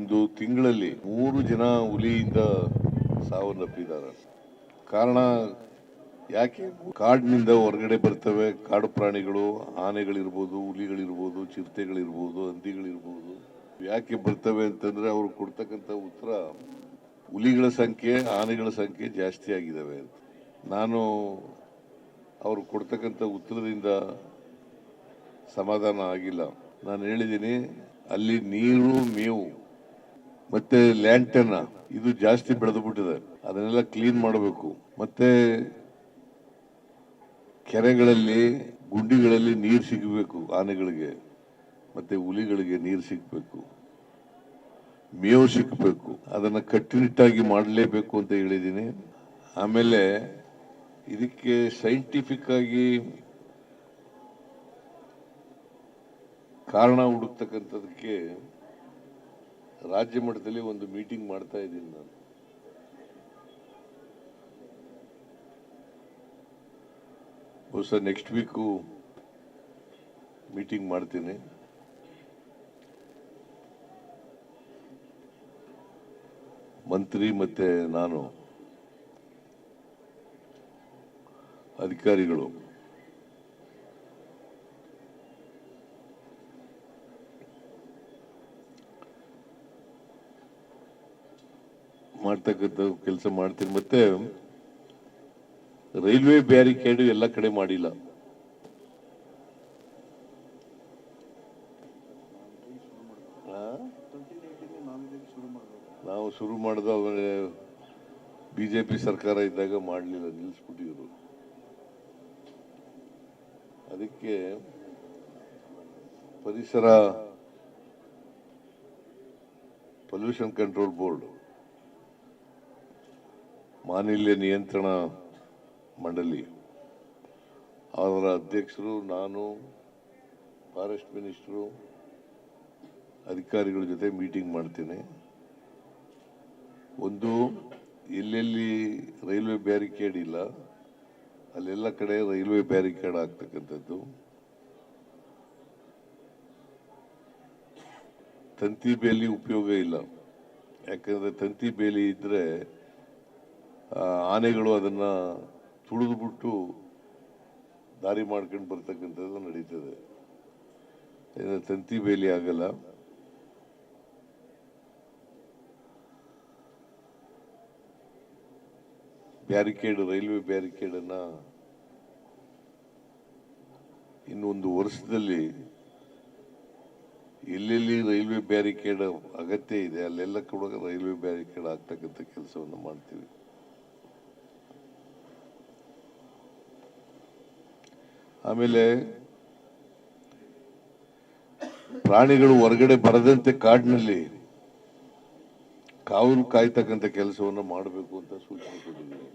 ಒಂದು ತಿಂಗಳಲ್ಲಿ ಮೂರು ಜನ ಹುಲಿಯಿಂದ ಸಾವನ್ನಪ್ಪಿದ್ದಾರೆ ಕಾರಣ ಯಾಕೆ? ಕಾಡಿನಿಂದ ಹೊರಗಡೆ ಬರ್ತವೆ. ಕಾಡು ಪ್ರಾಣಿಗಳು, ಆನೆಗಳಿರ್ಬೋದು, ಹುಲಿಗಳಿರ್ಬೋದು, ಚಿರತೆಗಳಿರ್ಬೋದು, ಹಂದಿಗಳಿರ್ಬೋದು. ಯಾಕೆ ಬರ್ತವೆ ಅಂತಂದ್ರೆ ಅವ್ರು ಕೊಡ್ತಕ್ಕಂಥ ಉತ್ತರ ಹುಲಿಗಳ ಸಂಖ್ಯೆ, ಆನೆಗಳ ಸಂಖ್ಯೆ ಜಾಸ್ತಿ ಆಗಿದ್ದಾವೆ ಅಂತ. ನಾನು ಅವರು ಕೊಡ್ತಕ್ಕಂಥ ಉತ್ತರದಿಂದ ಸಮಾಧಾನ ಆಗಿಲ್ಲ. ನಾನು ಹೇಳಿದ್ದೀನಿ, ಅಲ್ಲಿ ನೀರು, ಮೇವು ಮತ್ತೆ ಲ್ಯಾಂಟರ್ನ ಇದು ಜಾಸ್ತಿ ಬೆಳೆದು ಬಿಟ್ಟಿದೆ. ಅದನ್ನೆಲ್ಲ ಕ್ಲೀನ್ ಮಾಡಬೇಕು. ಮತ್ತೆ ಕೆರೆಗಳಲ್ಲಿ, ಗುಂಡಿಗಳಲ್ಲಿ ನೀರು ಸಿಗಬೇಕು, ಆನೆಗಳಿಗೆ. ಮತ್ತೆ ಹುಲಿಗಳಿಗೆ ನೀರು ಸಿಗಬೇಕು. ಮೇವು ಸಿಕ್ಕಬೇಕು ಅದನ್ನ ಕಟ್ಟುನಿಟ್ಟಾಗಿ ಮಾಡಲೇಬೇಕು ಅಂತ ಹೇಳಿದ್ದೀನಿ. ಆಮೇಲೆ ಇದಕ್ಕೆ ಸೈಂಟಿಫಿಕ್ ಆಗಿ ಕಾರಣ ಹುಡುಕ್ತಕ್ಕಂಥದಕ್ಕೆ ರಾಜ್ಯ ಮಟ್ಟದಲ್ಲಿ ಒಂದು ಮೀಟಿಂಗ್ ಮಾಡ್ತಾ ಇದ್ದೀನಿ ನಾನು. ಬಹುಶಃ ನೆಕ್ಸ್ಟ್ ವೀಕು ಮೀಟಿಂಗ್ ಮಾಡ್ತೀನಿ. ಮಂತ್ರಿ ಮತ್ತೆ ನಾನು. ಅಧಿಕಾರಿಗಳು. ಮಾಡ್ತಕ್ಕಂಥ ಕೆಲಸ ಮಾಡ್ತೀನಿ. ಮತ್ತೆ ರೈಲ್ವೆ ಬ್ಯಾರಿಕೇಡು ಎಲ್ಲ ಕಡೆ ಮಾಡಿಲ್ಲ? ನಾವು ಶುರು ಮಾಡಿದ ಪಿ ಸರ್ಕಾರ ಇದ್ದಾಗ ಮಾಡಲಿಲ್ಲ, ನಿಲ್ಲಿಸ್ಬಿಟ್ಟಿದ್ರು. ಅದಕ್ಕೆ ಪರಿಸರ ಪೊಲ್ಯೂಷನ್ ಕಂಟ್ರೋಲ್ ಬೋರ್ಡ್ ಮಾಲಿನ್ಯ ನಿಯಂತ್ರಣ ಮಂಡಳಿ. ಅವರ ಅಧ್ಯಕ್ಷರು ನಾನು ಫಾರೆಸ್ಟ್ ಮಿನಿಸ್ಟ್ರು ಅಧಿಕಾರಿಗಳ ಜೊತೆ ಮೀಟಿಂಗ್ ಮಾಡ್ತೀನಿ. ಒಂದು ಎಲ್ಲೆಲ್ಲಿ ರೈಲ್ವೆ ಬ್ಯಾರಿಕೇಡ್ ಇಲ್ಲ ಅಲ್ಲೆಲ್ಲ ಕಡೆ ರೈಲ್ವೆ ಬ್ಯಾರಿಕೇಡ್ ಆಗ್ತಕ್ಕಂಥದ್ದು. ತಂತಿ ಬೇಲಿ ಉಪಯೋಗ ಇಲ್ಲ. ಯಾಕಂದ್ರೆ ತಂತಿ ಬೇಲಿ ಇದ್ರೆ ಆ, ಆನೆಗಳು ಅದನ್ನು ತುಳಿದುಬಿಟ್ಟು ದಾರಿ ಮಾಡ್ಕೊಂಡು ಬರ್ತಕ್ಕಂಥದ್ದು ನಡೀತದೆ. ಇದು ತಂತಿ ಬೇಲಿ ಆಗಲ್ಲ. ಬ್ಯಾರಿಕೇಡ್, ರೈಲ್ವೆ ಬ್ಯಾರಿಕೇಡನ್ನು ಇನ್ನೊಂದು ವರ್ಷದಲ್ಲಿ ಎಲ್ಲೆಲ್ಲಿ ರೈಲ್ವೆ ಬ್ಯಾರಿಕೇಡ್ ಅಗತ್ಯ ಇದೆ, ಅಲ್ಲೆಲ್ಲ ಕೂಡ ರೈಲ್ವೆ ಬ್ಯಾರಿಕೇಡ್ ಆಗ್ತಕ್ಕಂಥ ಕೆಲಸವನ್ನು ಮಾಡ್ತೀವಿ. ಆಮೇಲೆ ಪ್ರಾಣಿಗಳು ಹೊರಗಡೆ ಬರದಂತೆ ಕಾಡಿನಲ್ಲಿ ಕಾವಲು ಕಾಯ್ತಕ್ಕಂಥ ಕೆಲಸವನ್ನು ಮಾಡಬೇಕು ಅಂತ ಸೂಚನೆ ಕೊಟ್ಟಿದ್ದೀವಿ